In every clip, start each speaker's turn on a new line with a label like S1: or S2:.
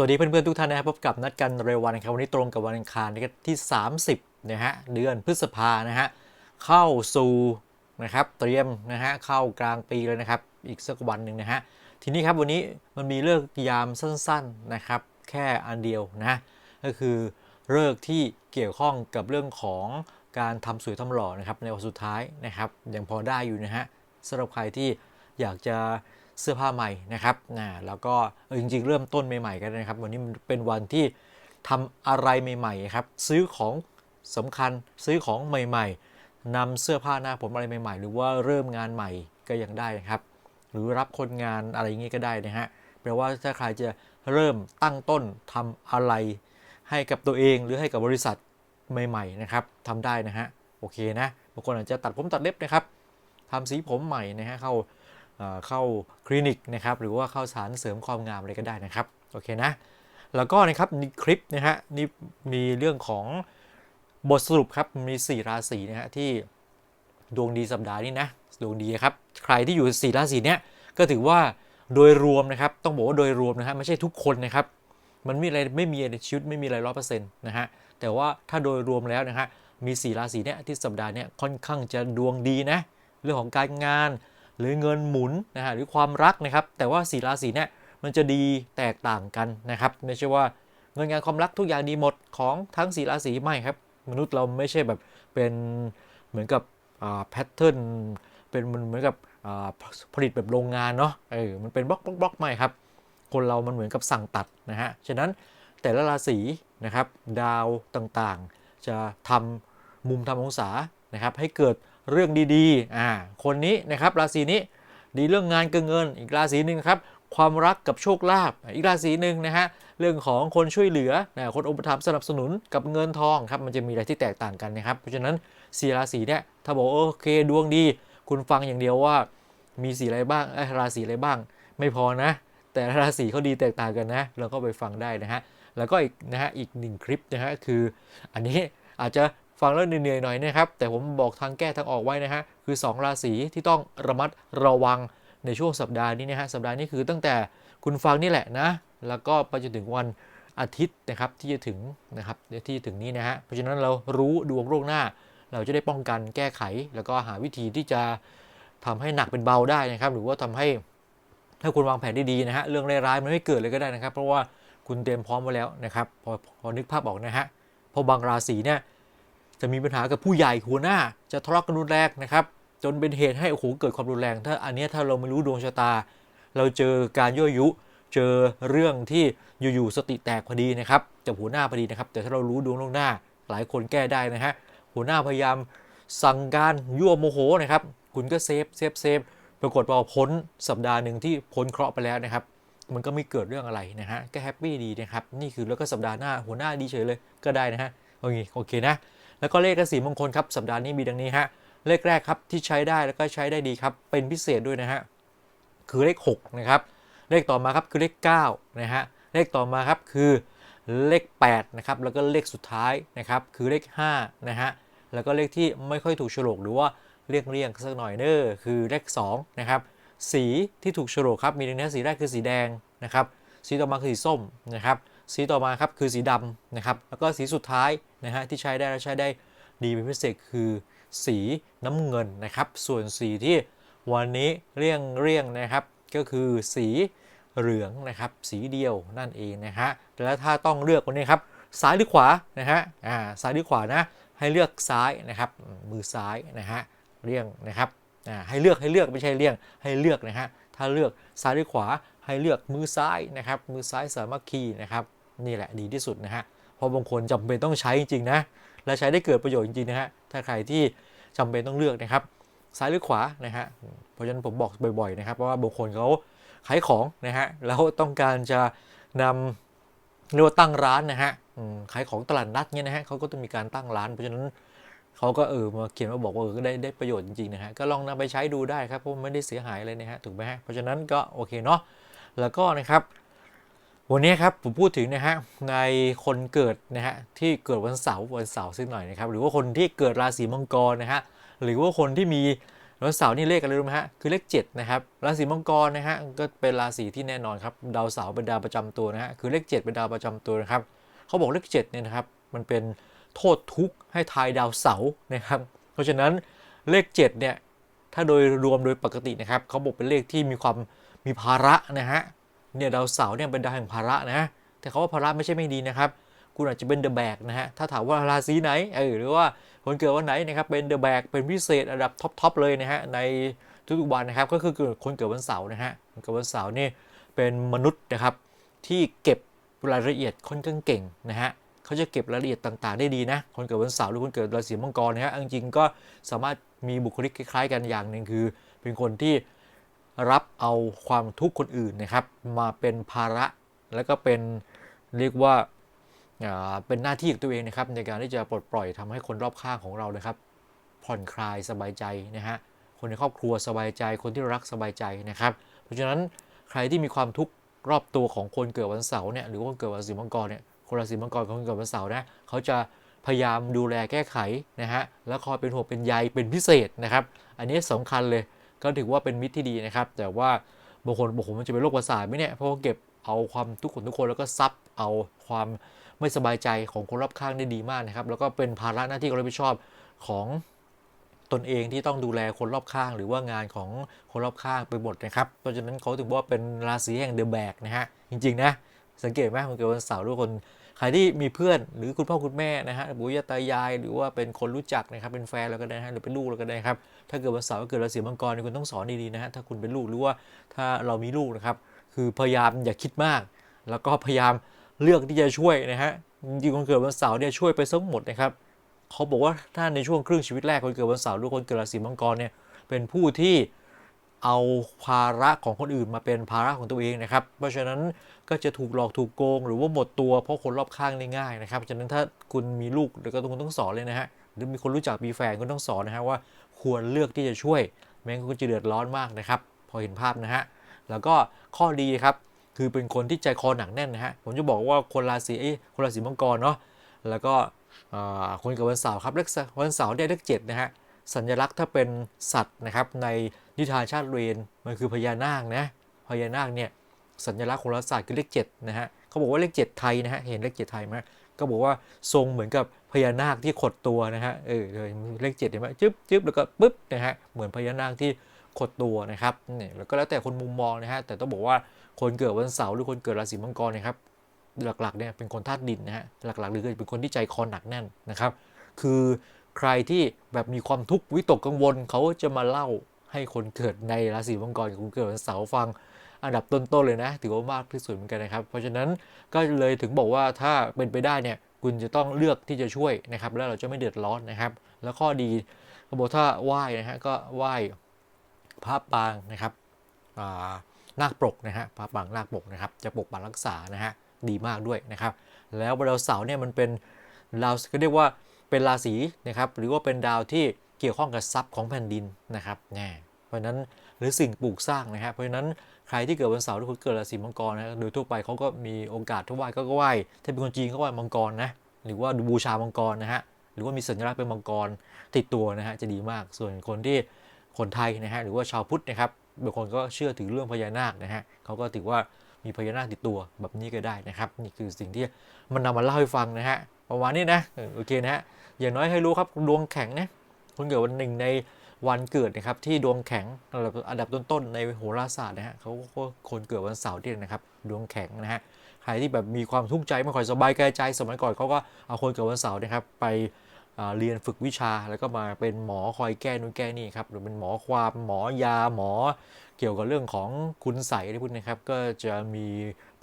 S1: สวัสดีเพื่อนๆทุกท่านนะครับพบกับนัดกันเร็ววันครับวันนี้ตรงกับวันอังคารที่ 30นะฮะเดือนพฤษภานะฮะเข้าสู่นะครับเตรียมนะฮะเข้ากลางปีเลยนะครับอีกสักวันหนึ่งนะฮะทีนี้ครับวันนี้มันมีเลิกยามสั้นๆนะครับแค่อันเดียวนะก็คือเลิกที่เกี่ยวข้องกับเรื่องของการทำสวยทำหล่อนะครับในวันสุดท้ายนะครับยังพอได้อยู่นะฮะสำหรับใครที่อยากจะ เสื้อผ้าใหม่นะครับนะแล้วก็จริงๆ เริ่มต้นใหม่ๆกันนะครับ วันนี้มันเป็นวันที่ทำอะไรใหม่ๆครับ ซื้อของสำคัญซื้อของใหม่ ๆนำเสื้อผ้าหน้าผมอะไรใหม่ ๆ หรือว่าเริ่มงานใหม่ก็ยังได้นะครับ หรือรับคนงานอะไรอย่างงี้ก็ได้นะฮะแปลว่าถ้าใครจะเริ่มตั้งต้นทำอะไร ให้กับตัวเองหรือให้กับบริษัทใหม่ๆนะครับทำได้นะฮะโอเคนะบางคนอาจจะตัดผมตัดเล็บนะครับทำสีผมใหม่นะฮะเข้า เอ่อเข้าคลินิกนะครับหรือว่าเข้าสารเสริมความงามอะไรก็ได้นะครับโอเคนะแล้วก็นะครับในคลิปนะฮะนี่มีเรื่องของบทสรุปครับมี 4 ราศีนะฮะที่ดวงดีสัปดาห์นี้นะดวงดีครับใครที่อยู่ 4 ราศีเนี้ยก็ถือว่าโดยรวมนะครับต้องบอกว่าโดยรวมนะฮะไม่ใช่ทุกคนนะครับมันมีอะไรไม่มีในชีวิตไม่มีอะไรร้อยเปอร์เซ็นต์นะฮะแต่ว่าถ้าโดยรวมแล้วนะฮะมี 4 ราศีเนี้ยที่สัปดาห์เนี้ยค่อนข้างจะดวงดีนะเรื่องของการงาน หรือเงินหมุนนะฮะหรือความรักนะครับ แต่ว่าสีราศีเนี่ยมันจะดีแตกต่างกันนะครับ ไม่ใช่ว่าเงินงานความรักทุกอย่างดีหมดของทั้งสีราศีไม่ครับ มนุษย์เราไม่ใช่แบบเป็นเหมือนกับแพทเทิร์นเป็นเหมือนกับผลิตแบบโรงงานเนาะเออมันเป็นบล็อกบล็อกบล็อกไม่ครับ คนเรามันเหมือนกับสั่งตัดนะฮะฉะนั้นแต่ละราศีนะครับ ดาวต่างๆ จะทำมุมทำองศานะครับ ให้เกิด เรื่องดีๆอ่าคนนี้นะครับราศีนี้ดีเรื่องงานเกินเงิน อีกราศีหนึ่งครับความรักกับโชคลาภอีกราศีหนึ่งนะฮะเรื่องของคนช่วยเหลือนะคนอุปถัมภ์สนับสนุนกับเงินทองครับมันจะมีอะไรที่แตกต่างกันนะครับเพราะฉะนั้นสีราศีเนี่ยถ้าบอกโอเคดวงดี คุณฟังอย่างเดียวว่ามีสีอะไรบ้างราศีอะไรบ้าง ไม่พอนะ แต่ราศีเขาดีแตกต่างกันนะเราก็ไปฟังได้นะฮะแล้วก็อีกนะฮะอีกหนึ่งคลิปนะฮะคืออันนี้อาจจะ ฟังแล้วเหนื่อยๆหน่อยนะครับ แต่ผมบอกทางแก้ทางออกไว้นะฮะ คือ 2 ราศีที่ต้องระมัดระวังในช่วงสัปดาห์นี้นะฮะ สัปดาห์นี้คือตั้งแต่คุณฟังนี่แหละนะ แล้วก็ไปจนถึงวันอาทิตย์นะครับที่จะถึงนะครับที่จะถึงนี้นะฮะ เพราะฉะนั้นเรารู้ดวงโรคหน้า เราจะได้ป้องกันแก้ไข แล้วก็หาวิธีที่จะทำให้หนักเป็นเบาได้นะครับ หรือว่าทำให้ถ้าคุณวางแผนดีๆนะฮะ เรื่องร้ายๆมันไม่เกิดเลยก็ได้นะครับ เพราะว่าคุณเตรียมพร้อมไว้แล้วนะครับ พอพอนึกภาพออกนะฮะเพอบางราศีเนี่ย จะมีปัญหากับผู้ใหญ่หัวหน้า จะทะเลาะกันรุนแรงนะครับ จนเป็นเหตุให้โอ้โหเกิดความรุนแรง ถ้าอันนี้ถ้าเราไม่รู้ดวงชะตา เราเจอการยั่วยุ เจอเรื่องที่อยู่ๆสติแตกพอดีนะครับจากหัวหน้าพอดีนะครับ แต่ถ้าเรารู้ดวงล่วงหน้า หลายคนแก้ได้นะฮะหัวหน้าพยายามสั่งการยั่วโมโหนะครับ คุณก็เซฟเซฟเซฟปรากฏว่าพ้นสัปดาห์หนึ่งที่พ้นเคราะห์ไปแล้วนะครับ มันก็ไม่เกิดเรื่องอะไรนะฮะก็แฮปปี้ดีนะครับ นี่คือแล้วก็สัปดาห์หน้าหัวหน้าดีเฉยเลยก็ได้นะฮะโอเคโอเคนะ แล้วก็เลขกสีมงคลครับสัปดาห์นี้มีดังนี้ฮะเลขแรกครับที่ใช้ได้แล้วก็ใช้ได้ดีครับเป็นพิเศษด้วยนะฮะคือเลข6นะครับเลขต่อมาครับคือเลข9นะฮะเลขต่อมาครับคือเลข8นะครับแล้วก็เลขสุดท้ายนะครับคือเลข5นะฮะแล้วก็เลขที่ไม่ค่อยถูกโฉลกหรือว่าเรียงเรียงๆสักหน่อยเนอคือเลข2นะครับสีที่ถูกโฉลกครับมีดังนี้สีแรกคือสีแดงนะครับสีต่อมาคือสีส้มนะครับสีต่อมาครับคือสีดำนะครับแล้วก็สีสุดท้าย นะฮะที่ใช้ได้และใช้ได้ดีเป็นพิเศษคือสีน้ำเงินนะครับ ส่วนสีที่วันนี้เรียงเรียงนะครับ ก็คือสีเหลืองนะครับ สีเดียวนั่นเองนะฮะแล้วถ้าต้องเลือกวันนี้ครับซ้ายหรือขวานะฮะอ่าซ้ายหรือขวานะให้เลือกซ้ายนะครับมือซ้ายนะฮะเลี่ยงนะครับอ่าให้เลือกให้เลือกไม่ใช่เลี่ยงให้เลือกนะฮะถ้าเลือกซ้ายหรือขวาให้เลือกมือซ้ายนะครับ มือซ้ายสามัคคีนะครับ นี่แหละดีที่สุดนะฮะ เพราะบางคนจำเป็นต้องใช้จริงๆนะ และใช้ได้เกิดประโยชน์จริงๆนะฮะ ถ้าใครที่จำเป็นต้องเลือกนะครับ ซ้ายหรือขวานะฮะ เพราะฉะนั้นผมบอกบ่อยๆนะครับ เพราะว่าบางคนเขาขายของนะฮะ แล้วต้องการจะนำเรียกว่าตั้งร้านนะฮะขายของตลาดนัดเนี่ยนะฮะเขาก็ต้องมีการตั้งร้าน เพราะฉะนั้นเขาก็เออมาเขียนมาบอกว่าเออได้ได้ประโยชน์จริงๆนะฮะ ก็ลองนำไปใช้ดูได้ครับเพราะไม่ได้เสียหายเลยนะฮะ ถูกไหมฮะ เพราะฉะนั้นก็โอเคเนาะ แล้วก็นะครับ วันนี้ครับผมพูดถึงนะฮะในคนเกิดนะฮะที่เกิดวันเสาร์วันเสาร์สักหน่อยนะครับหรือว่าคนที่เกิดราศีมังกรนะฮะหรือว่าคนที่มีดาวเสาร์นี่เลขอะไรรู้ไหมฮะคือเลข7นะครับราศีมังกรนะฮะก็เป็นราศีที่แน่นอนครับดาวเสาร์เป็นดาวประจำตัวนะฮะคือเลข 7 เป็นดาวประจำตัวนะครับเขาบอกเลข7เนี่ยนะครับมันเป็นโทษทุกข์ให้ทายดาวเสาร์นะครับเพราะฉะนั้นเลข7เนี่ยถ้าโดยรวมโดยปกตินะครับเขาบอกเป็นเลขที่มีความมีภาระนะฮะ เนี่ยดาวเสาร์เนี่ยเป็นดาวแห่งภาระนะแต่เขาว่าภาระไม่ใช่ไม่ดีนะครับ คุณอาจจะเป็นเดอะแบกนะฮะถ้าถามว่าราศีไหนเออหรือว่าคนเกิดวันไหนนะครับเป็นเดอะแบกเป็นพิเศษอันดับท็อปๆเลยนะฮะในทุกๆวันนะครับก็คือคนเกิดวันเสาร์นะฮะคนเกิดวันเสาร์นี่เป็นมนุษย์นะครับที่เก็บรายละเอียดค่อนข้างเก่งนะฮะเขาจะเก็บรายละเอียดต่างๆ ได้ดีนะคนเกิดวันเสาร์หรือคนเกิดราศีมังกรนะฮะจริงๆก็สามารถมีบุคลิกคล้ายๆ กันอย่างหนึ่งคือ เป็นคนที่ รับเอาความทุกข์คนอื่นนะครับ มาเป็นภาระแล้วก็เป็นเรียกว่าเป็นหน้าที่ของตัวเองนะครับ ในการที่จะปลดปล่อยทำให้คนรอบข้างของเรานะครับ ผ่อนคลายสบายใจนะฮะคนในครอบครัวสบายใจ คนที่รักสบายใจนะครับ เพราะฉะนั้นใครที่มีความทุกข์รอบตัวของคนเกิดวันเสาร์เนี่ยหรือคนเกิดวันราศีมังกรเนี่ยคนราศีมังกรคนเกิดวันเสาร์นะเขาจะพยายามดูแลแก้ไขนะฮะแล้วคอยเป็นห่วงเป็นใยเป็นพิเศษนะครับ อันนี้สำคัญเลย ก็ถือว่าเป็นมิตรที่ดีนะครับ แต่ว่าบางคนบอกผมมันจะเป็นโรคประสาทไหมเนี่ยเพราะว่าเก็บเอาความทุกข์ของทุกคนแล้วก็ซับเอาความไม่สบายใจของคนรอบข้างได้ดีมากนะครับ แล้วก็เป็นภาระหน้าที่การรับผิดชอบของตนเองที่ต้องดูแลคนรอบข้าง หรือว่างานของคนรอบข้างไปหมดนะครับเพราะฉะนั้นเขาถึงว่าเป็นราศีแห่งเดอะแบกนะฮะจริงๆนะสังเกตไหมคนเกิดวันเสาร์ทุกคน ใครที่มีเพื่อนหรือคุณพ่อคุณแม่นะฮะบุญาตายาย หรือว่าเป็นคนรู้จักนะครับเป็นแฟนแล้วก็ได้นะฮะหรือเป็นลูกแล้วก็ได้ครับถ้าเกิดวันเสาร์เกิดราศีมังกรคุณต้องสอนดีๆนะฮะถ้าคุณเป็นลูกหรือว่าถ้าเรามีลูกนะครับคือพยายามอย่าคิดมาก แล้วก็พยายามเลือกที่จะช่วยนะฮะจริงๆคนเกิดวันเสาร์เนี่ยช่วยไปทั้งหมดนะครับเขาบอกว่าถ้าในช่วงครึ่งชีวิตแรกคนเกิดวันเสาร์หรือคนเกิดราศีมังกรเนี่ยเป็นผู้ที่ เอาภาระของคนอื่นมาเป็นภาระของตัวเองนะครับ เพราะฉะนั้นก็จะถูกหลอกถูกโกง หรือว่าหมดตัวเพราะคนรอบข้างได้ง่ายนะครับฉะนั้นถ้าคุณมีลูกเดี๋ยวก็ต้องต้องสอนเลยนะฮะหรือมีคนรู้จักมีแฟนก็ต้องสอนนะฮะว่าควรเลือกที่จะช่วยแม้คุณจะเดือดร้อนมากนะครับ พอเห็นภาพนะฮะแล้วก็ข้อดีครับคือเป็นคนที่ใจคอหนักแน่นนะฮะผมจะบอกว่าคนราศีคนราศีมังกรเนาะแล้วก็คนเกิดวันเสาร์ครับเลขวันเสาร์ได้เลขเจ็ดนะฮะ สัญลักษณ์ถ้าเป็นสัตว์นะครับ ในนิทานชาติเรนมันคือพญานาคนะพญานาคเนี่ยสัญลักษณ์ของรัศาสตร์คือเลข7นะฮะเขาบอกว่าเลข7ไทยนะฮะเห็นเลข7ไทยไหมก็บอกว่าทรงเหมือนกับพญานาคที่ขดตัวนะฮะเออเลข7เห็นไหมจึ๊บจึ๊บแล้วก็ปึ๊บนะฮะเหมือนพญานาคที่ขดตัวนะครับนี่แล้วก็แล้วแต่คนมุมมองนะฮะแต่ต้องบอกว่าคนเกิดวันเสาร์หรือคนเกิดราศีมังกรนะครับหลักๆเนี่ยเป็นคนธาตุดินนะฮะหลักๆหรือเป็นคนที่ใจคอหนักแน่นนะครับ คือ ใครที่แบบมีความทุกข์วิตกกังวล เขาจะมาเล่าให้คนเกิดในราศีมังกรกับคนเกิดวันเสาร์ฟังอันดับต้นๆเลยนะ ถือว่ามากที่สุดเหมือนกันนะครับ เพราะฉะนั้นก็เลยถึงบอกว่าถ้าเป็นไปได้เนี่ยคุณจะต้องเลือกที่จะช่วยนะครับ แล้วเราจะไม่เดือดร้อนนะครับ แล้วข้อดีเขาบอกถ้าไหว้นะฮะก็ไหว้พระปางนะครับนาคปกนะฮะพระปางนาคปกนะครับ จะปกปักรักษานะฮะดีมากด้วยนะครับ แล้วดาวเสาร์เนี่ยมันเป็นดาวก็เรียกว่า เป็นราศีนะครับหรือว่าเป็นดาวที่เกี่ยวข้องกับทรัพย์ของแผ่นดินนะครับแน่เพราะนั้นหรือสิ่งปลูกสร้างนะครับเพราะนั้นใครที่เกิดวันเสาร์หรือคนเกิดราศีมังกรนะโดยทั่วไปเขาก็มีโอกาสทไหว้ก็ไหว้ถ้าเป็นคนจีนก็ไหว้มังกรนะหรือว่าบูชามังกรนะฮะหรือว่ามีสัญลักษณ์เป็นมังกรติดตัวนะฮะจะดีมากส่วนคนที่คนไทยนะฮะหรือว่าชาวพุทธนะครับบางคนก็เชื่อถือเรื่องพญานาคนะฮะเขาก็ถือว่ามีพญานาคติดตัวแบบนี้ก็ได้นะครับ นี่คือสิ่งที่มันนำมาเล่าให้ฟังนะฮะประมาณนี้นะโอเคนะฮะ อย่างน้อยให้รู้ครับดวงแข็งนะคนเกิดวันหนึ่งในวันเกิดนะครับที่ดวงแข็งอันดับต้นๆในโหราศาสตร์นะฮะเขาก็คนเกิดวันเสาร์ที่นะครับดวงแข็งนะฮะใครที่แบบมีความทุกข์ใจไม่ค่อยสบายกายใจ สมัยก่อนเขาก็เอาคนเกิดวันเสาร์นะครับไป เรียนฝึกวิชาแล้วก็มาเป็นหมอคอยแก้นู่นแก้นี่ครับหรือเป็นหมอความหมอยาหมอ เกี่ยวกับเรื่องของคุณใส่อะไรพวกนี้ครับก็จะมี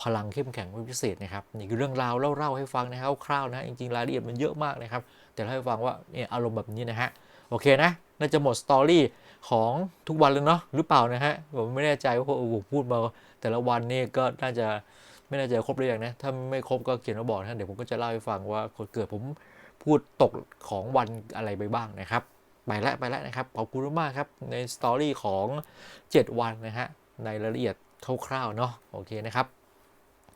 S1: พลังเข้มแข็งเป็นพิเศษนะครับนี่คือเรื่องราวเล่าๆให้ฟังนะครับคร่าวๆนะจริงๆรายละเอียดมันเยอะมากนะครับ แต่เล่าให้ฟังว่าเนี่ยอารมณ์แบบนี้นะฮะโอเคนะน่าจะหมดสตอรี่ของทุกวันเลยเนาะหรือเปล่านะฮะผมไม่แน่ใจว่าผมพูดมาแต่ละวันนี่ก็น่าจะไม่แน่ใจครบหรือยังนะถ้าไม่ครบก็เขียนมาบอกนะเดี๋ยวผมก็จะเล่าให้ฟังว่าเกิดผม พูดตกของวันอะไรไปบ้างนะครับ ไปแล้วไปแล้วนะครับขอบคุณมากครับในสตอรี่ของ 7 วันนะฮะในรายละเอียดคร่าวๆเนาะโอเคนะครับ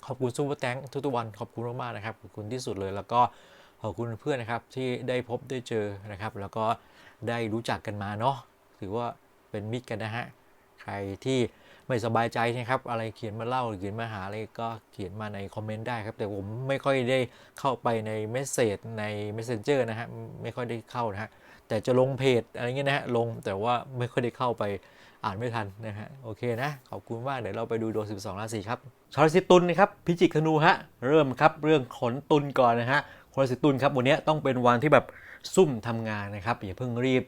S1: ขอบคุณซูเปอร์แตงทุกๆวันขอบคุณมากๆนะครับขอบคุณที่สุดเลยแล้วก็ขอบคุณเพื่อนนะครับที่ได้พบได้เจอนะครับ แล้วก็ได้รู้จักกันมาเนาะถือว่าเป็นมิตรกันนะฮะใครที่ ไม่สบายใจนะครับ อะไรเขียนมาเล่าหรือเขียนมาหาอะไรก็เขียนมาในคอมเมนต์ได้ครับ แต่ผมไม่ค่อยได้เข้าไปในเมสเซจใน Messenger นะฮะไม่ค่อยได้เข้านะฮะแต่จะลงเพจอะไรเงี้ยนะฮะลงแต่ว่าไม่ค่อยได้เข้าไปอ่านไม่ทันนะฮะโอเคนะ ขอบคุณมากเดี๋ยวเราไปดูดวง 12 ราศีครับชาวราศีตุลนะครับพิจิกธนูฮะเริ่มครับเรื่องขนตุลก่อนนะฮะคนราศีตุลครับวันนี้ต้องเป็นวันที่แบบซุ่มทำงานนะครับอย่าเพิ่งรีบ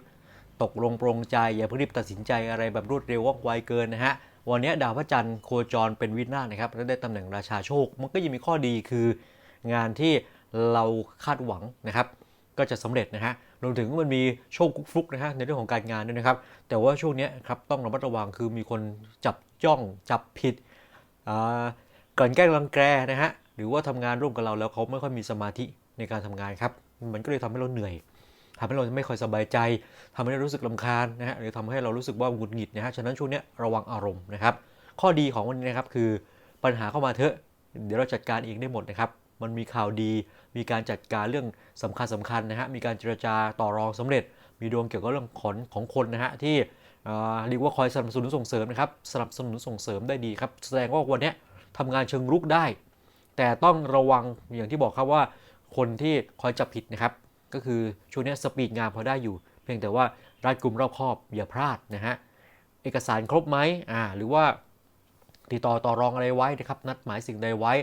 S1: ตกลงปรงใจ อย่าเพิ่งรีบตัดสินใจอะไรแบบรวดเร็วว่องไวเกินนะฮะ วันนี้ดาวพระจันทร์โคจรเป็นวินาศนะครับและได้ตำแหน่งราชาโชค มันก็ยังมีข้อดีคืองานที่เราคาดหวังนะครับ ก็จะสำเร็จนะฮะรวมถึงมันมีโชคกุ๊กฟลุกนะฮะในเรื่องของการงานด้วยนะครับ แต่ว่าช่วงนี้ครับต้องระมัดระวังคือมีคนจับจ้องจับผิดอ่ากลั่นแกล้งรังแกนะฮะหรือว่าทำงานร่วมกับเราแล้วเขาไม่ค่อยมีสมาธิในการทำงานครับ มันก็เลยทำให้เราเหนื่อย ทำให้เราไม่ค่อยสบายใจทำให้เรารู้สึกลำคาญนะฮะหรือทำให้เรารู้สึกว่าหงุดหงิดนะฮะฉะนั้นช่วงนี้ระวังอารมณ์นะครับ ข้อดีของวันนี้นะครับคือปัญหาเข้ามาเถอะเดี๋ยวเราจัดการเองได้หมดนะครับมันมีข่าวดี มีการจัดการเรื่องสำคัญสำคัญนะฮะ มีการเจรจาต่อรองสำเร็จ มีดวงเกี่ยวกับเรื่องของของคนนะฮะที่อ่าเรียกว่าคอยสนับสนุนส่งเสริมนะครับ สนับสนุนส่งเสริมได้ดีครับ แสดงว่าวันนี้ทำงานเชิงรุกได้ แต่ต้องระวังอย่างที่บอกครับว่าคนที่คอยจับผิดนะครับ ก็คือช่วงนี้สปีดงานพอได้อยู่ เพียงแต่ว่ารัดกลุ่มรอบคอบอย่าพลาดนะฮะเอกสารครบไหมอ่าหรือว่าติดต่อต่อรองอะไรไว้นะครับ นัดหมายสิ่งใดไว้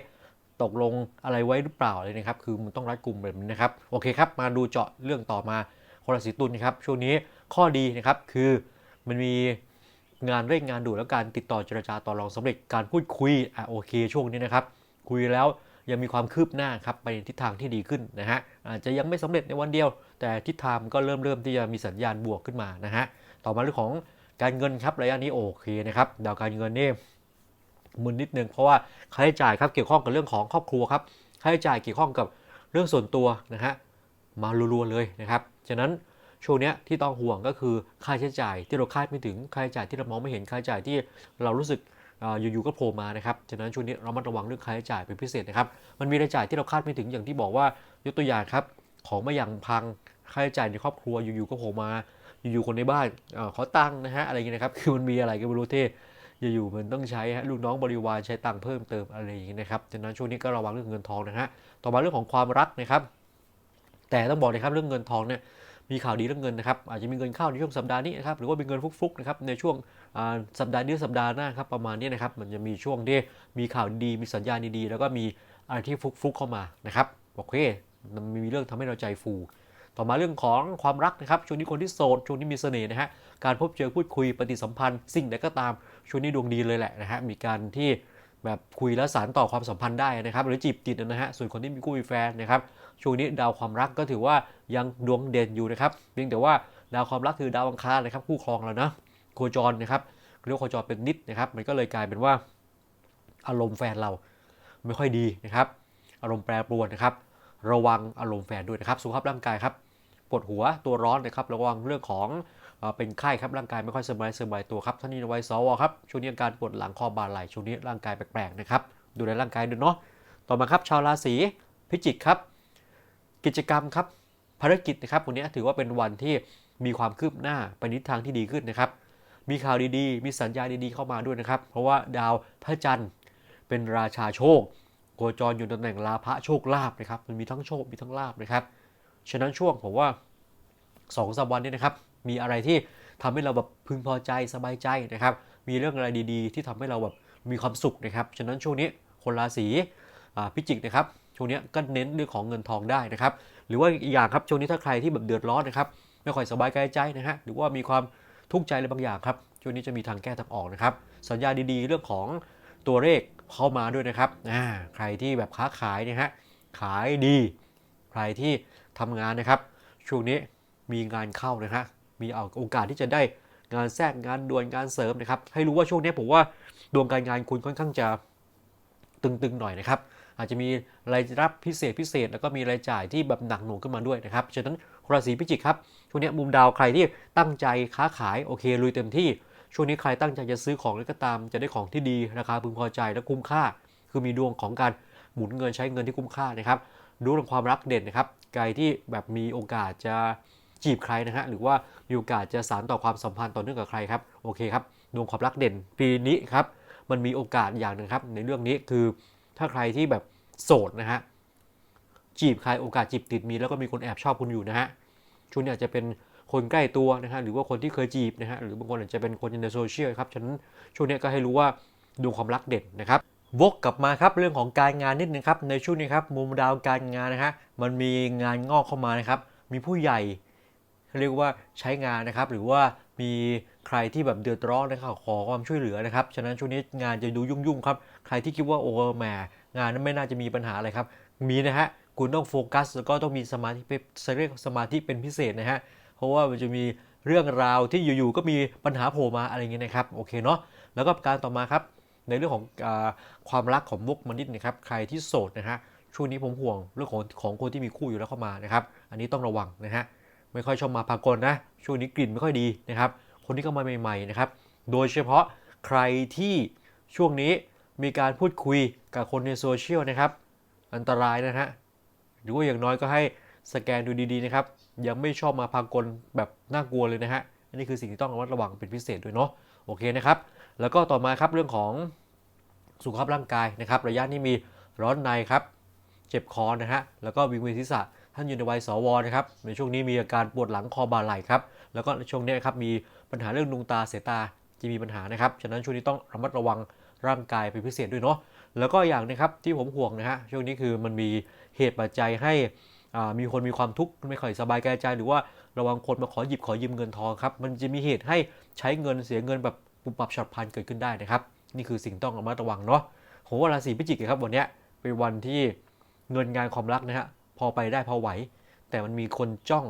S1: ตกลงอะไรไว้หรือเปล่าเลยนะครับ คือมันต้องรัดกลุ่มแบบนี้นะครับ โอเคครับ มาดูเจาะเรื่องต่อมาคนราศีตุลนะครับ ช่วงนี้ข้อดีนะครับคือมันมีงานเร่งงานด่วนแล้วการติดต่อเจรจาต่อรองสำเร็จการพูดคุยอะโอเค ช่วงนี้นะครับ คุยแล้ว ยังมีความคืบหน้าครับไปในทิศทางที่ดีขึ้นนะฮะอาจจะยังไม่สำเร็จในวันเดียว แต่ทิศทางก็เริ่มเริ่มที่จะมีสัญญาณบวกขึ้นมานะฮะต่อมาเรื่องของการเงินครับระยะนี้โอเคนะครับดาวการเงินนี่มึนนิดนึงเพราะว่าค่าใช้จ่ายครับเกี่ยวข้องกับเรื่องของครอบครัวครับค่าใช้จ่ายเกี่ยวข้องกับเรื่องส่วนตัวนะฮะมารัวๆเลยนะครับฉะนั้นช่วงนี้ที่ต้องห่วงก็คือค่าใช้จ่ายที่เราคาดไม่ถึงค่าใช้จ่ายที่เรามองไม่เห็นค่าใช้จ่ายที่เรารู้สึก อยู่ๆก็โผล่มานะครับฉะนั้นช่วงนี้เรามาระวังเรื่องค่าใช้จ่ายเป็นพิเศษนะครับมันมีรายจ่ายที่เราคาดไม่ถึงอย่างที่บอกว่ายกตัวอย่างครับของมาอย่างพังค่าใช้จ่ายในครอบครัวอยู่ๆก็โผล่มาอยู่ๆคนในบ้านเอ่อขอตังค์นะฮะอะไรอย่างเงี้ยนะครับคือมันมีอะไรก็ไม่รู้เท่อยู่ๆมันต้องใช้ฮะลูกน้องบริวารใช้ตังค์เพิ่มเติมอะไรอย่างเงี้ยนะครับฉะนั้นช่วงนี้ก็ระวังเรื่องเงินทองนะฮะต่อมาเรื่องของความรักนะครับ แต่ต้องบอกนะครับเรื่องเงินทองเนี่ย มีข่าวดีเรื่องเงินนะครับ อาจจะมีเงินเข้าในช่วงสัปดาห์นี้นะครับ หรือว่าเป็นเงินฟุกๆนะครับในช่วงสัปดาห์นี้สัปดาห์หน้าครับประมาณนี้นะครับ มันจะมีช่วงที่มีข่าวดีมีสัญญาณดีๆ แล้วก็มีอะไรที่ฟุกๆเข้ามานะครับโอเคมันมีเรื่องทำให้เราใจฟู ต่อมาเรื่องของความรักนะครับช่วงนี้คนที่โสดช่วงนี้มีเสน่ห์นะฮะการพบเจอพูดคุยปฏิสัมพันธ์ สิ่งใดก็ตามช่วงนี้ดวงดีเลยแหละนะฮะมีการที่ แบบคุยแล้วสานต่อความสัมพันธ์ได้นะครับ หรือจีบติดนะฮะส่วนคนที่มีคู่มีแฟนนะครับช่วงนี้ดาวความรักก็ถือว่ายังดวงเด่นอยู่นะครับเพียงแต่ว่าดาวความรักคือดาวอังคารนะครับคู่ครองเรานะโคจรนะครับเรียกโคจรเป็นนิดนะครับมันก็เลยกลายเป็นว่า อารมณ์แฟนเราไม่ค่อยดีนะครับ อารมณ์แปรปรวนนะครับ ระวังอารมณ์แฟนด้วยนะครับสุขภาพร่างกายครับปวดหัวตัวร้อนนะครับ ระวังเรื่องของ เป็นไข้ครับร่างกายไม่ค่อยสบายสบายตัวครับท่านนี้ในวัยสวครับช่วงนี้อาการปวดหลังคอบ่าไหล่ช่วงนี้ร่างกายแปลกๆนะครับดูแลร่างกายด้วยเนาะต่อมาครับชาวราศีพิจิกครับ กิจกรรมครับภารกิจนะครับวันนี้ถือว่าเป็นวันที่มีความคืบหน้าไปนทิศทางที่ดีขึ้นนะครับมีข่าวดีๆ มีสัญญาณดีๆเข้ามาด้วยนะครับ เพราะว่าดาวพระจันทร์เป็นราชาโชคโคจรอยู่ตำแหน่งลาภะโชคลาภนะครับ มันมีทั้งโชค มีทั้งลาภนะครับ ฉะนั้นช่วงผมว่า2อสวันนี้นะครับ มีอะไรที่ทำให้เราแบบพึงพอใจสบายใจนะครับ มีเรื่องอะไรดีๆ ที่ทำให้เราแบบมีความสุขนะครับ ฉะนั้นช่วงนี้คนราศีพิจิกนะครับ ช่วงนี้ก็เน้นเรื่องของเงินทองได้นะครับ หรือว่าอีกอย่างครับช่วงนี้ถ้าใครที่แบบเดือดร้อนนะครับ ไม่ค่อยสบายกายใจนะฮะ หรือว่ามีความทุกข์ใจอะไรบางอย่างครับ ช่วงนี้จะมีทางแก้ทางออกนะครับ สัญญาดีๆ เรื่องของตัวเลขเข้ามาด้วยนะครับใครที่แบบค้าขายนี่ยฮะ ขายดี ใครที่ทำงานนะครับ ช่วงนี้มีงานเข้านะฮะ มีเอาโอกาสที่จะได้งานแทรกงานด่วนงานเสริมนะครับ ให้รู้ว่าช่วงนี้ผมว่าดวงการงานคุณค่อนข้างจะตึงๆหน่อยนะครับ อาจจะมีรายรับพิเศษพิเศษ แล้วก็มีรายจ่ายที่แบบหนักหน่วงขึ้นมาด้วยนะครับ ฉะนั้นราศีพิจิกครับ ช่วงนี้มุมดาวใครที่ตั้งใจค้าขายโอเคลุยเต็มที่ ช่วงนี้ใครตั้งใจจะซื้อของอะไรก็ตาม จะได้ของที่ดีราคาพึงพอใจและคุ้มค่า คือมีดวงของการหมุนเงินใช้เงินที่คุ้มค่านะครับ ดูเรื่องความรักเด่นนะครับใครที่แบบมีโอกาสจะ จีบใครนะฮะหรือว่ามีโอกาสจะสานต่อความสัมพันธ์ต่อเนื่องกับใครครับโอเคครับดวงความรักเด่นปีนี้ครับมันมีโอกาสอย่างหนึ่งครับ ในเรื่องนี้คือถ้าใครที่แบบโสดนะฮะจีบใครโอกาสจีบติดมีแล้วก็มีคนแอบชอบคุณอยู่นะฮะช่วงนี้อาจจะเป็นคนใกล้ตัวนะฮะหรือว่าคนที่เคยจีบนะฮะหรือบางคนอาจจะเป็นคนในโซเชียลครับฉะนั้นช่วงนี้ก็ให้รู้ว่าดวงความรักเด่นนะครับวกกลับมาครับเรื่องของการงานนิดนึงครับในช่วงนี้ครับมุมดาวการงานนะฮะมันมีงานงอกเข้ามานะครับมีผู้ใหญ่ เรียกว่าใช้งานนะครับ หรือว่ามีใครที่แบบเดือดร้อนนะครับขอความช่วยเหลือนะครับ ฉะนั้นช่วงนี้งานจะดูยุ่งๆครับ ใครที่คิดว่าโอ้แหมงานนั้นไม่น่าจะมีปัญหาอะไรครับ มีนะฮะ คุณต้องโฟกัสแล้วก็ต้องมีสมาธิเป็นเรียกสมาธิเป็นพิเศษนะฮะ เพราะว่ามันจะมีเรื่องราวที่อยู่ๆก็มีปัญหาโผล่มาอะไรเงี้ยนะครับ โอเคเนาะ แล้วก็การต่อมาครับ ในเรื่องของอความรักของมุกมนิดนะครับ ใครที่โสดนะฮะ ช่วงนี้ผมห่วงเรื่องของของคนที่มีคู่อยู่แล้วเข้ามานะครับ อันนี้ต้องระวังนะฮะ ไม่ค่อยชอบมาพากลนะ ช่วงนี้กลิ่นไม่ค่อยดีนะครับ คนที่เข้ามาใหม่ๆนะครับ โดยเฉพาะใครที่ช่วงนี้มีการพูดคุยกับคนในโซเชียลนะครับ อันตรายนะฮะ หรือว่าอย่างน้อยก็ให้สแกนดูดีๆนะครับ ยังไม่ชอบมาพากลแบบน่ากลัวเลยนะฮะ อันนี้คือสิ่งที่ต้องระมัดระวังเป็นพิเศษด้วยเนาะ โอเคนะครับ แล้วก็ต่อมาครับเรื่องของสุขภาพร่างกายนะครับ ระยะนี้มีร้อนในครับ เจ็บคอนะฮะ แล้วก็วิงเวียนศีรษะ ท่านอยู่ในวัยสวนะครับในช่วงนี้มีอาการปวดหลังคอบ่าไหล่ครับแล้วก็ช่วงนี้ครับมีปัญหาเรื่องดวงตาเสียตาจะมีปัญหานะครับฉะนั้นช่วงนี้ต้องระมัดระวังร่างกายเป็นพิเศษด้วยเนาะแล้วก็อย่างนะครับที่ผมห่วงนะฮะช่วงนี้คือมันมีเหตุปัจจัยให้อ่ามีคนมีความทุกข์ไม่ค่อยสบายกายใจ หรือว่าระวังคนมาขอหยิบขอยืมเงินทองครับมันจะมีเหตุให้ใช้เงินเสียเงินแบบปุบปับฉับพลันเกิดขึ้นได้นะครับ นี่คือสิ่งต้องระมัดระวังเนาะผมว่าราศีพิจิกครับวันนี้เป็นวันที่เงินงานความรักนะฮะ พอไปได้พอไหว แต่มันมีคนจ้อง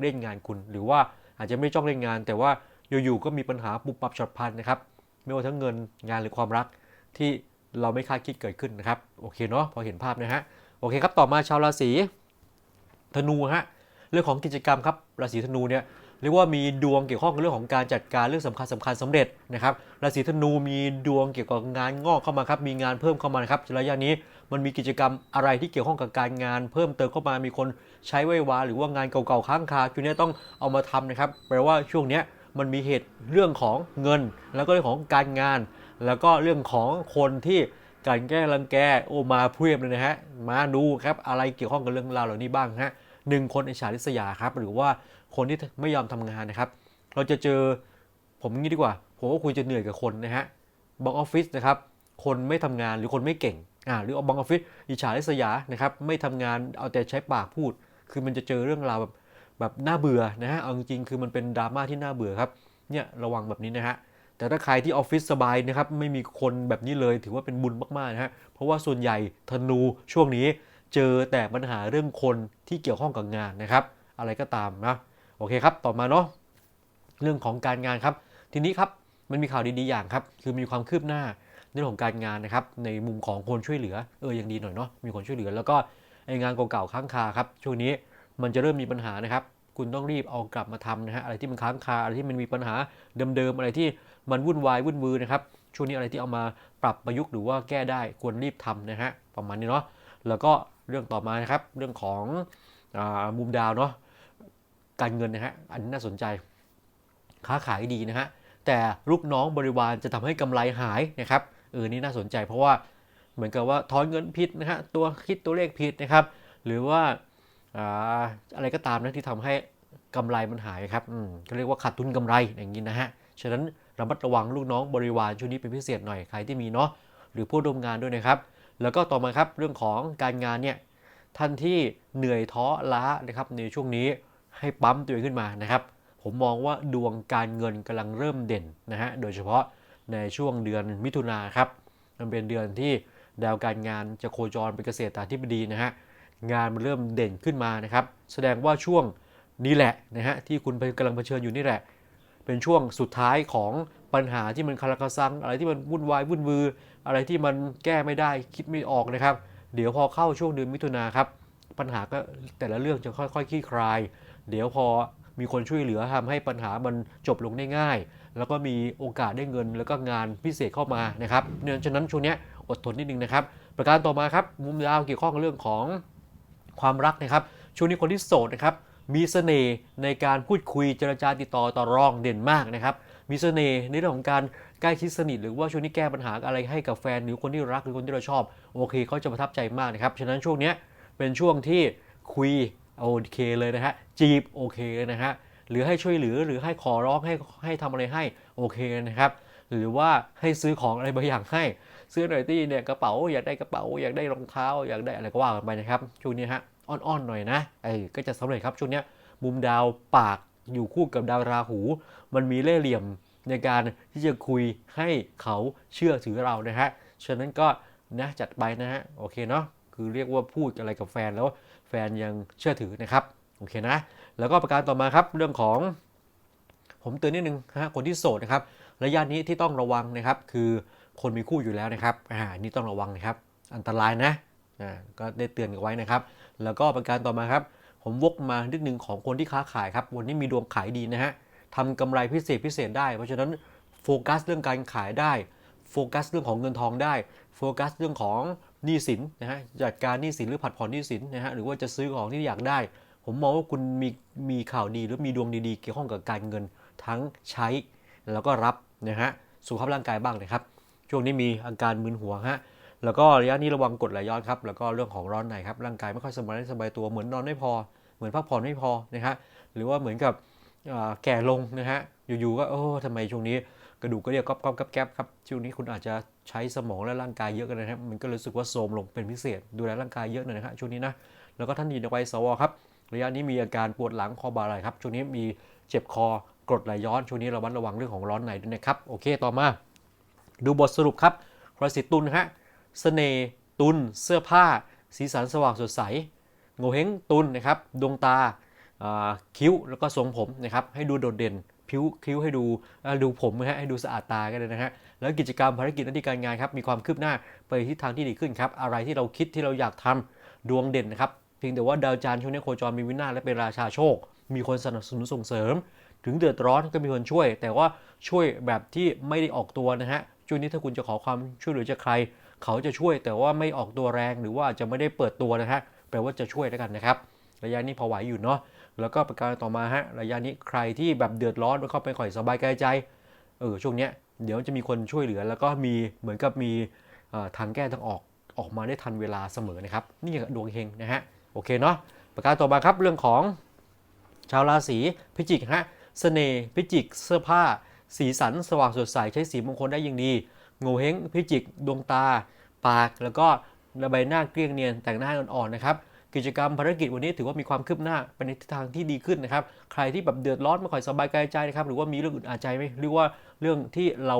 S1: เล่นงานคุณ หรือว่าอาจจะไม่จ้องเล่นงาน แต่ว่าอยู่ๆก็มีปัญหาปุบปับฉับพลันนะครับ ไม่ว่าทั้งเงินงานหรือความรักที่เราไม่คาดคิดเกิดขึ้นนะครับ โอเคเนาะพอเห็นภาพนะฮะโอเคครับต่อมาชาวราศีธนูฮะเรื่องของกิจกรรมครับราศีธนูเนี่ย เรียกว่ามีดวงเกี่ยวข้องกับเรื่องของการจัดการเรื่องสำคัญสำคัญสำเร็จนะครับราศีธนูมีดวงเกี่ยวกับงานงอกเข้ามาครับมีงานเพิ่มเข้ามานะครับระยะนี้มันมีกิจกรรมอะไรที่เกี่ยวข้องกับการงานเพิ่มเติมเข้ามามีคนใช้ไว้วาหรือว่างานเก่าๆค้างคาช่วงนี้ต้องเอามาทำนะครับแปลว่าช่วงนี้มันมีเหตุเรื่องของเงิน แล้วก็เรื่องของการงาน แล้วก็เรื่องของคนที่การแก้รังแกโอมาเพียบเลยนะฮะมาดูครับอะไรเกี่ยวข้องกับเรื่องราวเหล่านี้บ้างฮะหนึ่งคนอิจฉาริษยาครับหรือว่า คนที่ไม่ยอมทำงานนะครับ เราจะเจอผมงี้ดีกว่า ผมว่าคุณจะเหนื่อยกับคนนะฮะบางออฟฟิศนะครับ คนไม่ทำงานหรือคนไม่เก่งอ่าหรือบางออฟฟิศอิจฉาริษยานะครับไม่ทำงานเอาแต่ใช้ปากพูด คือมันจะเจอเรื่องราวแบบแบบน่าเบื่อนะฮะเอาจริงๆคือมันเป็นดราม่าที่น่าเบื่อครับเนี่ยระวังแบบนี้นะฮะแต่ถ้าใครที่ออฟฟิศสบายนะครับไม่มีคนแบบนี้เลยถือว่าเป็นบุญมากๆนะฮะเพราะว่าส่วนใหญ่ธนูช่วงนี้เจอแต่ปัญหาเรื่องคนที่เกี่ยวข้องกับงานนะครับ อะไรก็ตามนะ โอเคครับ ต่อมาเนาะเรื่องของการงานครับ ทีนี้ครับมันมีข่าวดีๆอย่างครับ คือมีความคืบหน้าเรื่องของการงานนะครับ ในมุมของคนช่วยเหลือเออยังดีหน่อยเนาะมีคนช่วยเหลือ แล้วก็ไองานเก่าๆค้างคาครับช่วงนี้มันจะเริ่มมีปัญหานะครับ คุณต้องรีบเอากลับมาทำนะฮะอะไรที่มันค้างคาอะไรที่มันมีปัญหาเดิมๆอะไรที่มันวุ่นวายวุ่นวือนะครับช่วงนี้อะไรที่เอามาปรับประยุกต์หรือว่าแก้ได้ควรรีบทำนะฮะประมาณนี้เนาะแล้วก็เรื่องต่อมานะครับเรื่องของอมุมดาวเนาะ การเงินนะฮะอันนี้น่าสนใจ ค้าขายดีนะฮะแต่ลูกน้องบริวารจะทำให้กำไรหายนะครับเออนี่น่าสนใจ เพราะว่าเหมือนกับว่าถอนเงินผิดนะฮะตัวคิดตัวเลขผิดนะครับ หรือว่าอ่าอะไรก็ตามนะที่ทำให้กำไรมันหายครับอืมก็เรียกว่าขาดทุนกำไรอย่างนี้นะฮะฉะนั้นระมัดระวังลูกน้องบริวารช่วงนี้เป็นพิเศษหน่อยใครที่มีเนาะหรือผู้ร่วมงานด้วยนะครับ แล้วก็ต่อมาครับเรื่องของการงานเนี่ยท่านที่เหนื่อยท้อล้านะครับในช่วงนี้ ให้ปั๊มตัวเองขึ้นมานะครับผมมองว่าดวงการเงินกำลังเริ่มเด่นนะฮะโดยเฉพาะในช่วงเดือนมิถุนาครับมันเป็นเดือนที่ดาวการงานจะโคจรเป็นเกษตรธิบดีนะฮะงานมันเริ่มเด่นขึ้นมานะครับ แสดงว่าช่วงนี้แหละนะฮะที่คุณกำลังเผชิญอยู่นี่แหละ เป็นช่วงสุดท้ายของปัญหาที่มันคาราคาซัง อะไรที่มันวุ่นวายวุ่นวือ อะไรที่มันแก้ไม่ได้คิดไม่ออกนะครับ เดี๋ยวพอเข้าช่วงเดือนมิถุนาครับ ปัญหาก็แต่ละเรื่องจะค่อยๆคลี่คลาย เดี๋ยวพอมีคนช่วยเหลือทำให้ปัญหามันจบลงได้ง่าย แล้วก็มีโอกาสได้เงิน แล้วก็งานพิเศษเข้ามานะครับเนื่องฉะนั้นช่วงนี้อดทนนิดนึงนะครับ ประการต่อมาครับมุมดาวเกี่ยวข้องกับเรื่องของความรักนะครับ ช่วงนี้คนที่โสดนะครับมีเสน่ห์ในการพูดคุยเจรจาติดต่อต่อรองเด่นมากนะครับ มีเสน่ห์ในเรื่องของการใกล้ชิดสนิทหรือว่าช่วงนี้แก้ปัญหาอะไรให้กับแฟนหรือคนที่รักหรือคนที่เราชอบ โอเคเขาจะประทับใจมากนะครับฉะนั้นช่วงนี้เป็นช่วงที่คุย โอเคเลยนะฮะจีบโอเคนะฮะหรือให้ช่วยเหลือหรือให้ขอร้องให้ให้ทำอะไรให้โอเคนะครับหรือว่าให้ซื้อของอะไรบางอย่างให้ซื้อหน่อยที่เนี่ยกระเป๋าอยากได้กระเป๋า อยากได้รองเท้า อยากได้อะไรก็ว่ากันไปนะครับช่วงนี้ฮะอ่อนๆหน่อยนะเออก็จะสำเร็จครับช่วงนี้มุมดาวปากอยู่คู่กับดาวราหู มันมีเล่ห์เหลี่ยมในการที่จะคุยให้เขาเชื่อถือเรานะฮะฉะนั้นก็นะจัดไปนะฮะโอเคเนาะคือเรียกว่าพูดอะไรกับแฟนแล้ว แฟนยังเชื่อถือนะครับโอเคนะ แล้วก็ประการต่อมาครับเรื่องของ ผมเตือนนิดนึงนะฮะคนที่โสดนะครับระยะนี้ที่ต้องระวังนะครับ คือคนมีคู่อยู่แล้วนะครับอ่านี่ต้องระวังนะครับ อันตรายนะอ่าก็ได้เตือนกันไว้นะครับ แล้วก็ประการต่อมาครับ ผมวกมานิดนึงของคนที่ค้าขายครับ วันนี้มีดวงขายดีนะฮะทำกำไรพิเศษพิเศษได้ เพราะฉะนั้นโฟกัสเรื่องการขายได้ โฟกัสเรื่องของเงินทองได้ โฟกัสเรื่องของ หนี้สินนะฮะจัดการหนี้สินหรือผัดผ่อนหนี้สินนะฮะหรือว่าจะซื้อของที่อยากได้ ผมมองว่าคุณมีมีข่าวดีหรือมีดวงดีๆ เกี่ยวข้องกับการเงินทั้งใช้แล้วก็รับนะฮะสุขภาพร่างกายบ้างนะครับ ช่วงนี้มีอาการมึนหัวฮะแล้วก็ระยะนี้ระวังกดไหลย้อนครับแล้วก็เรื่องของร้อนในครับร่างกายไม่ค่อยสบายสบายตัวเหมือนนอนไม่พอ เหมือนพักผ่อนไม่พอนะฮะหรือว่าเหมือนกับแก่ลงนะฮะอยู่ๆก็โอ้ทำไมช่วงนี้กระดูกก็เรียกก๊อบก๊อบแก๊บแก๊บครับช่วงนี้คุณอาจจะ ใช้สมองและร่างกายเยอะกันนะครับ มันก็รู้สึกว่าโทมลงเป็นพิเศษ ดูแลร่างกายเยอะหน่อยนะฮะช่วงนี้นะ แล้วก็ท่านอยู่ในวัยสวครับระยะนี้มีอาการปวดหลังคอบ่าไหล่ครับ ช่วงนี้มีเจ็บคอกรดไหลย้อน ช่วงนี้ระมัดระวังเรื่องของร้อนในด้วยนะครับ โอเค ต่อมา ดูบทสรุปครับราศีตุลฮะเสน่ห์ตุลเสื้อผ้า สีสันสว่างสดใสโงเฮงตุลนะครับ ดวงตาคิ้วแล้วก็ทรงผมนะครับ ให้ดูโดดเด่น ผิวคิ้วให้ดูดูผมนะฮะให้ดูสะอาดตากันเลยนะฮะแล้วกิจกรรมภารกิจหน้าที่การงานครับมีความคืบหน้าไปทิศทางที่ดีขึ้นครับอะไรที่เราคิดที่เราอยากทำดวงเด่นนะครับเพียงแต่ว่าดาวจันทร์ช่วงนี้โคจรมีวินาศและเป็นราชาโชค มีคนสนับสนุนส่งเสริม ถึงเดือดร้อนก็มีคนช่วย แต่ว่าช่วยแบบที่ไม่ได้ออกตัวนะฮะช่วงนี้ถ้าคุณจะขอความช่วยเหลือจากใคร เขาจะช่วยแต่ว่าไม่ออกตัวแรงหรือว่าจะไม่ได้เปิดตัวนะฮะแปลว่าจะช่วยแล้วกันนะครับระยะนี้พอไหวอยู่เนาะ แล้วก็ประการต่อมาฮะระยะนี้ใครที่แบบเดือดร้อนไม่เข้าไปข่อยสบายกายใจเออช่วงเนี้ยเดี๋ยวจะมีคนช่วยเหลือ แล้วก็มีเหมือนกับมีทางแก้ทางออกออกมาได้ทันเวลาเสมอนะครับ นี่ดวงเฮงนะฮะโอเคเนาะประการต่อมาครับเรื่องของชาวราศีพิจิกฮะเสน่ห์พิจิกเสื้อผ้า สีสันสว่างสดใสใช้สีมงคลได้ยิ่งดีโงเฮงพิจิกดวงตา ปากแล้วก็ใบหน้าเกลี้ยงเนียนแต่งหน้าอ่อนๆนะครับ กิจกรรมภารกิจวันนี้ถือว่ามีความคืบหน้าไปในทิศทางที่ดีขึ้นนะครับ ใครที่แบบเดือดร้อนไม่ค่อยสบายกายใจนะครับ หรือว่ามีเรื่องอื่นอาใจไหมหรือว่าเรื่องที่เรา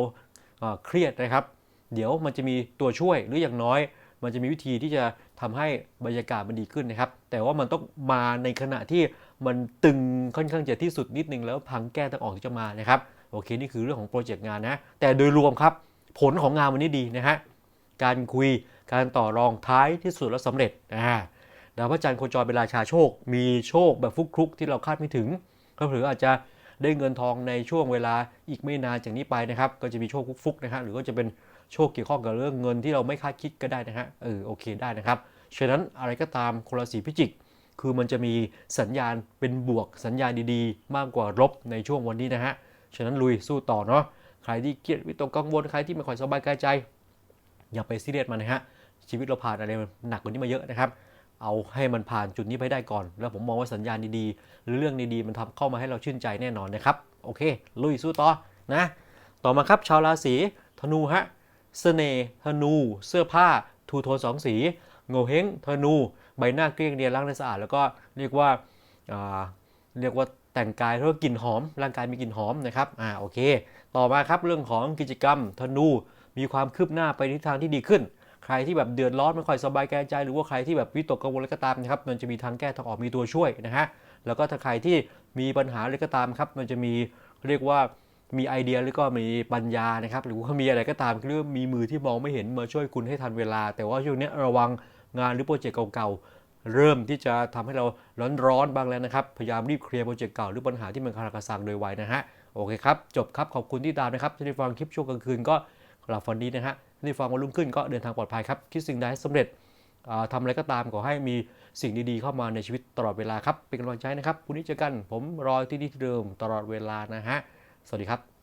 S1: เอ่อเครียดนะครับ เดี๋ยวมันจะมีตัวช่วยหรืออย่างน้อย มันจะมีวิธีที่จะทำให้บรรยากาศมันดีขึ้นนะครับ แต่ว่ามันต้องมาในขณะที่มันตึงค่อนข้างจะที่สุดนิดนึงแล้วพังแก้ทางออกที่จะมานะครับโอเคนี่คือเรื่องของโปรเจกต์งานนะ แต่โดยรวมครับ ผลของงานวันนี้ดีนะฮะการคุยการต่อรองท้ายที่สุดแล้วสำเร็จอ่า ดาวพระจันทร์โคจรเป็นราชาโชค มีโชคแบบฟุกคลุกที่เราคาดไม่ถึง ก็หรืออาจจะได้เงินทองในช่วงเวลาอีกไม่นานจากนี้ไปนะครับ ก็จะมีโชคฟุกๆนะฮะหรือก็จะเป็นโชคเกี่ยวข้องกับเรื่องเงินที่เราไม่คาดคิดก็ได้นะฮะเออโอเคได้นะครับฉะนั้นอะไรก็ตามคนราศีพิจิก คือมันจะมีสัญญาณเป็นบวกสัญญาณดีๆ มากกว่าลบในช่วงวันนี้นะฮะฉะนั้นลุยสู้ต่อเนาะใครที่เครียดวิตกกังวลใครที่ไม่ค่อยสบายกายใจ อย่าไปซีเรียสมันนะฮะชีวิตเราผ่านอะไรหนักกว่านี้มาเยอะนะครับ เอาให้มันผ่านจุดนี้ไปได้ก่อน แล้วผมมองว่าสัญญาณดีๆ หรือเรื่องดีๆ มันทำเข้ามาให้เราชื่นใจแน่นอนนะครับ โอเค ลุยสู้ต่อนะ ต่อมาครับชาวราศีธนูฮะเสน่ห์ธนู เสื้อผ้าทูโทนสองสีโงเฮงธนู ใบหน้าเกลี้ยงเนียนล้างในสะอาด แล้วก็เรียกว่าอ่าเรียกว่าแต่งกายเพื่อกลิ่นหอม ร่างกายมีกลิ่นหอมนะครับอ่าโอเค ต่อมาครับเรื่องของกิจกรรมธนูมีความคืบหน้าไปในทิศทางที่ดีขึ้น ใครที่แบบเดือดร้อนไม่ค่อยสบายกใจ หรือว่าใครที่แบบวิตกกังวลอะไรก็ตามนะครับมันจะมีทางแก้ทางออกมีตัวช่วยนะฮะแล้วก็ถ้าใครที่มีปัญหาอะไรก็ตามครับ มันจะมีเรียกว่ามีไอเดียหรือก็มีปัญญานะครับ หรือว่ามีอะไรก็ตามเรื่องมีมือที่มองไม่เห็นมาช่วยคุณให้ทันเวลา แต่ว่าช่วงนี้ระวังงานหรือโปรเจกต์เก่าๆ เริ่มที่จะทำให้เราร้อนๆบ้างแล้วนะครับ พยายามรีบเคลียร์โปรเจกต์เก่าหรือปัญหาที่มันคาราคาซังโดยไวนะฮะ โอเคครับ จบครับ ขอบคุณที่ตามนะครับที่ได้ฟังคลิปช่วงกลางคืนก็หลับฝันดีนะฮะ ที่ฟังวันรุ่งขึ้นก็เดินทางปลอดภัยครับ คิดสิ่งใดให้สำเร็จอ่าทำอะไรก็ตามขอให้มีสิ่งดีๆ เข้ามาในชีวิตตลอดเวลาครับ เป็นกำลังใจนะครับพรุ่งนี้เจอกัน ผมรอที่นี่ที่เดิมตลอดเวลานะฮะ สวัสดีครับ